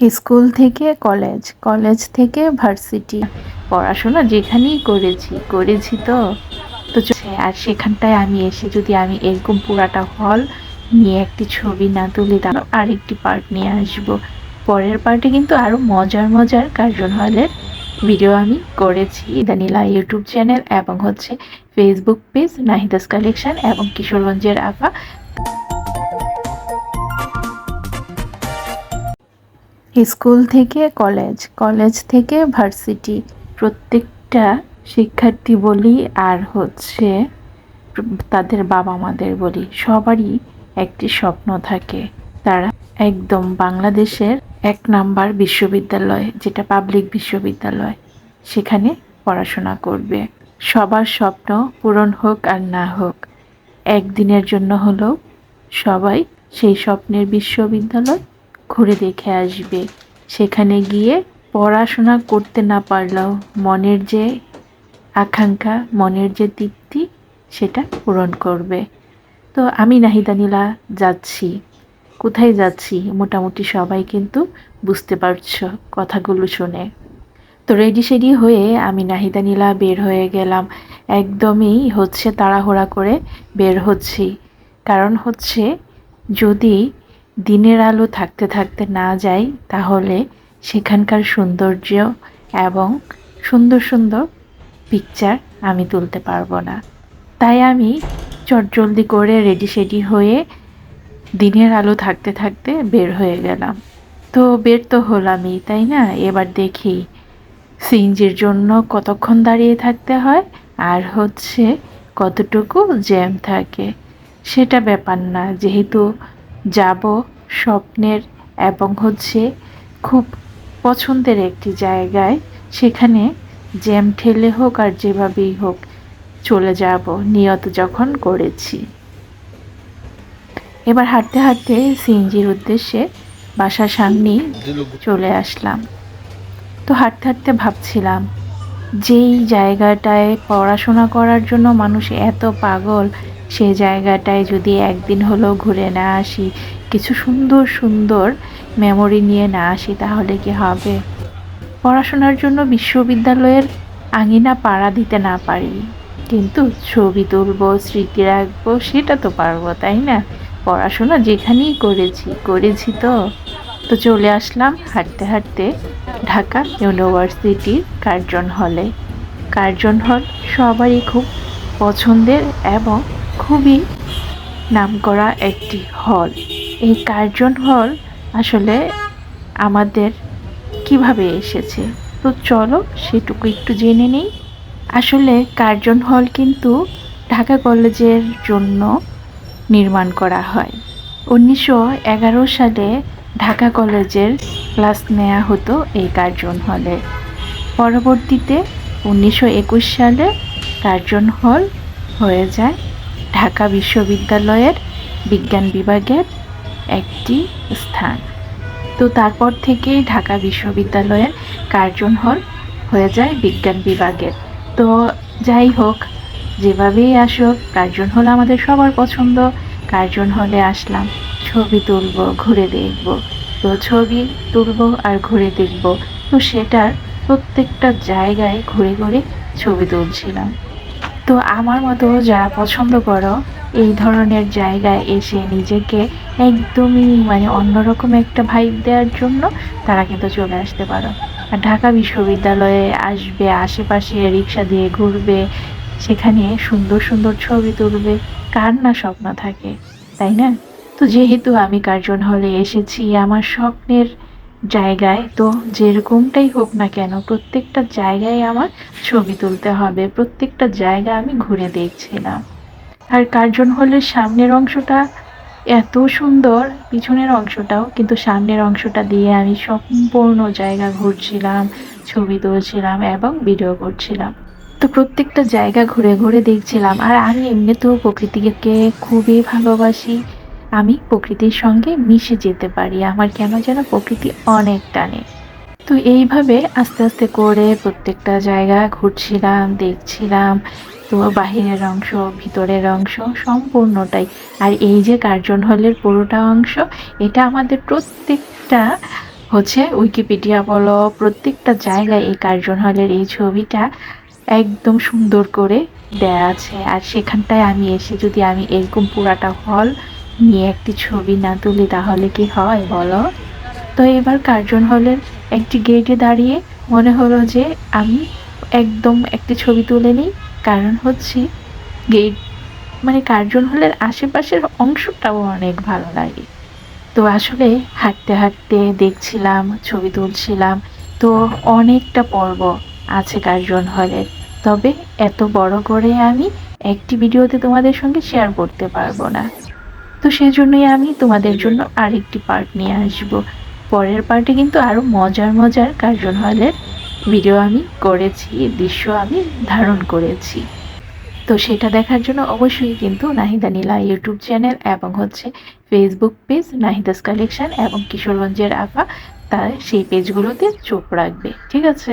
School থেকে college college থেকে varsity. পড়াশোনা যেখানেই করেছি করেছি তো। তো আর সেখানটায় আমি এসে যদি আমি এরকম পুরাটা হল নিয়ে একটি ছবি না তুলি তার আরেকটি পার্ট নিয়ে আসব। পরের পার্টে কিন্তু আরও মজার মজার কার্জন হলের ভিডিও আমি করেছি। দানিলা ইউটিউব চ্যানেল এবং হচ্ছে ফেসবুক পেজ নাহিদাস কালেকশন এবং কিশোরগঞ্জের আফা স্কুল থেকে কলেজ কলেজ থেকে ভার্সিটি। প্রত্যেকটা শিক্ষার্থী বলি আর হচ্ছে তাদের বাবা মাদের বলি, সবারই একটি স্বপ্ন থাকে। তারা একদম বাংলাদেশের এক নাম্বার বিশ্ববিদ্যালয়, যেটা পাবলিক বিশ্ববিদ্যালয়, সেখানে পড়াশোনা করবে। সবার স্বপ্ন পূরণ হোক আর না হোক, একদিনের জন্য হলেও সবাই সেই স্বপ্নের বিশ্ববিদ্যালয় ঘুরে দেখে আসবে। সেখানে গিয়ে পড়াশোনা করতে না পারলেও মনের যে আকাঙ্ক্ষা, মনের যে তৃপ্তি, সেটা পূরণ করবে। তো আমি নাহিদানিলা যাচ্ছি। কোথায় যাচ্ছি? মোটামুটি সবাই কিন্তু বুঝতে পারছ কথাগুলো শুনে। তো রেডি সেডি হয়ে আমি নাহিদানিলা বের হয়ে গেলাম। একদমই হচ্ছে তাড়াহুড়া করে বের হচ্ছি। কারণ হচ্ছে যদি দিনের আলো থাকতে থাকতে না যাই তাহলে সেখানকার সৌন্দর্য এবং সুন্দর সুন্দর পিকচার আমি তুলতে পারব না। তাই আমি চটজলদি করে রেডি সেডি হয়ে দিনের আলো থাকতে থাকতে বের হয়ে গেলাম। তো বের তো হলামই, তাই না? এবার দেখি সিএনজির জন্য কতক্ষণ দাঁড়িয়ে থাকতে হয় আর হচ্ছে কতটুকু জ্যাম থাকে। সেটা ব্যাপার না, যেহেতু যাব স্বপ্নের এবং হচ্ছে খুব পছন্দের একটি জায়গায়। সেখানে জ্যাম ঠেলে হোক আর যেভাবেই হোক চলে যাব, নিয়ত যখন করেছি। এবার হাঁটতে হাঁটতে সিএনজির উদ্দেশ্যে বাসার সামনেই চলে আসলাম। তো হাঁটতে হাঁটতে ভাবছিলাম, যেই জায়গাটায় পড়াশোনা করার জন্য মানুষ এত পাগল সেই জায়গাটায় যদি একদিন হলেও ঘুরে না আসি, কিছু সুন্দর সুন্দর মেমোরি নিয়ে না আসি, তাহলে কি হবে? পড়াশোনার জন্য বিশ্ববিদ্যালয়ের আঙিনা পাড়া দিতে না পারি। কিন্তু ছবি তুলবো, স্মৃতি রাখব, সেটা তো পারব, তাই না? পড়াশোনা যেখানেই করেছি করেছি তো। তো চলে আসলাম হাঁটতে হাঁটতে ঢাকা ইউনিভার্সিটির কার্জন হলে। কার্জন হল সবারই খুব পছন্দের এবং খুবই নামকরা একটি হল। এই কার্জন হল আসলে আমাদের কীভাবে এসেছে? তো চলো সেটুকু একটু জেনে নেই। আসলে কার্জন হল কিন্তু ঢাকা কলেজের জন্য নির্মাণ করা হয়। উনিশশো এগারো সালে ঢাকা কলেজের ক্লাস নেওয়া হতো এই কার্জন হলে। পরবর্তীতে উনিশশো একুশ সালে কার্জন হল হয়ে যায়। ঢাকা বিশ্ববিদ্যালয়ের বিজ্ঞান বিভাগের একটি স্থান। তো তারপর থেকে ঢাকা বিশ্ববিদ্যালয়ের কার্জন হল হয়ে যায় বিজ্ঞান বিভাগের। তো যাই হোক, যেভাবেই আসুক, কার্জন হল আমাদের সবার পছন্দ। কার্জন হলে আসলাম, ছবি তুলব, ঘুরে দেখব। তো ছবি তুলবো আর ঘুরে দেখব। তো সেটার প্রত্যেকটা জায়গায় ঘুরে ঘুরে ছবি তুলছিলাম। তো আমার মতো যারা পছন্দ করো, এই ধরনের জায়গায় এসে নিজেকে একদমই মানে অন্যরকম একটা ভাইব দেওয়ার জন্য তারা কিন্তু চলে আসতে পারো। আর ঢাকা বিশ্ববিদ্যালয়ে আসবে, আশেপাশে রিক্সা দিয়ে ঘুরবে, সেখানে সুন্দর সুন্দর ছবি তুলবে, কার না স্বপ্ন থাকে, তাই না? তো যেহেতু আমি কার্জন হলে এসেছি, আমার স্বপ্নের জায়গায়। তো যেরকমটাই হোক না কেন, প্রত্যেকটা জায়গায় আমার ছবি তুলতে হবে। প্রত্যেকটা জায়গা আমি ঘুরে দেখছিলাম। আর কার্জন হলের সামনের অংশটা এত সুন্দর, পিছনের অংশটাও, কিন্তু সামনের অংশটা দিয়ে আমি সম্পূর্ণ জায়গা ঘুরছিলাম, ছবি তুলছিলাম এবং ভিডিও করছিলাম। তো প্রত্যেকটা জায়গা ঘুরে ঘুরে দেখছিলাম। আর আমি এমনিতেও প্রকৃতিকে খুবই ভালোবাসি। আমি প্রকৃতির সঙ্গে মিশে যেতে পারি। আমার কেন যেন প্রকৃতি অনেক টানে। তো এইভাবে আস্তে আস্তে করে প্রত্যেকটা জায়গা ঘুরছিলাম, দেখছিলাম। তো বাহিরের অংশ, ভিতরের অংশ সম্পূর্ণটাই। আর এই যে কার্জন হলের পুরোটা অংশ, এটা আমাদের প্রত্যেকটা হচ্ছে উইকিপিডিয়া বলো, প্রত্যেকটা জায়গায় এই কার্জন হলের এই ছবিটা একদম সুন্দর করে দেয়া আছে। আর সেখানটায় আমি এসে যদি আমি এরকম পুরাটা হল নিয়ে একটি ছবি না তুলি তাহলে কি হয় বলো? তো এবার কার্জন হলের একটি গেটে দাঁড়িয়ে মনে হলো যে আমি একদম একটি ছবি তুলে নিই। কারণ হচ্ছে গেট মানে কার্জন হলের আশেপাশের অংশটাও অনেক ভালো লাগে। তো আসলে হাঁটতে হাঁটতে দেখছিলাম, ছবি তুলছিলাম। তো অনেকটা পর্ব আছে কার্জন হলের। তবে এত বড় করে আমি একটি ভিডিওতে তোমাদের সঙ্গে শেয়ার করতে পারব না। তো সেজন্যই আমি তোমাদের জন্য আরেকটি পার্ট নিয়ে আসব। পরের পার্টে কিন্তু আরও মজার মজার কার্জন হলের ভিডিও আমি করেছি দৃশ্য আমি ধারণ করেছি। তো সেটা দেখার জন্য অবশ্যই কিন্তু নাহিদা নীলা ইউটিউব চ্যানেল এবং হচ্ছে ফেসবুক পেজ নাহিদাস কালেকশন এবং কিশোরগঞ্জের আফা, তার সেই পেজগুলোতে চোখ রাখবে, ঠিক আছে?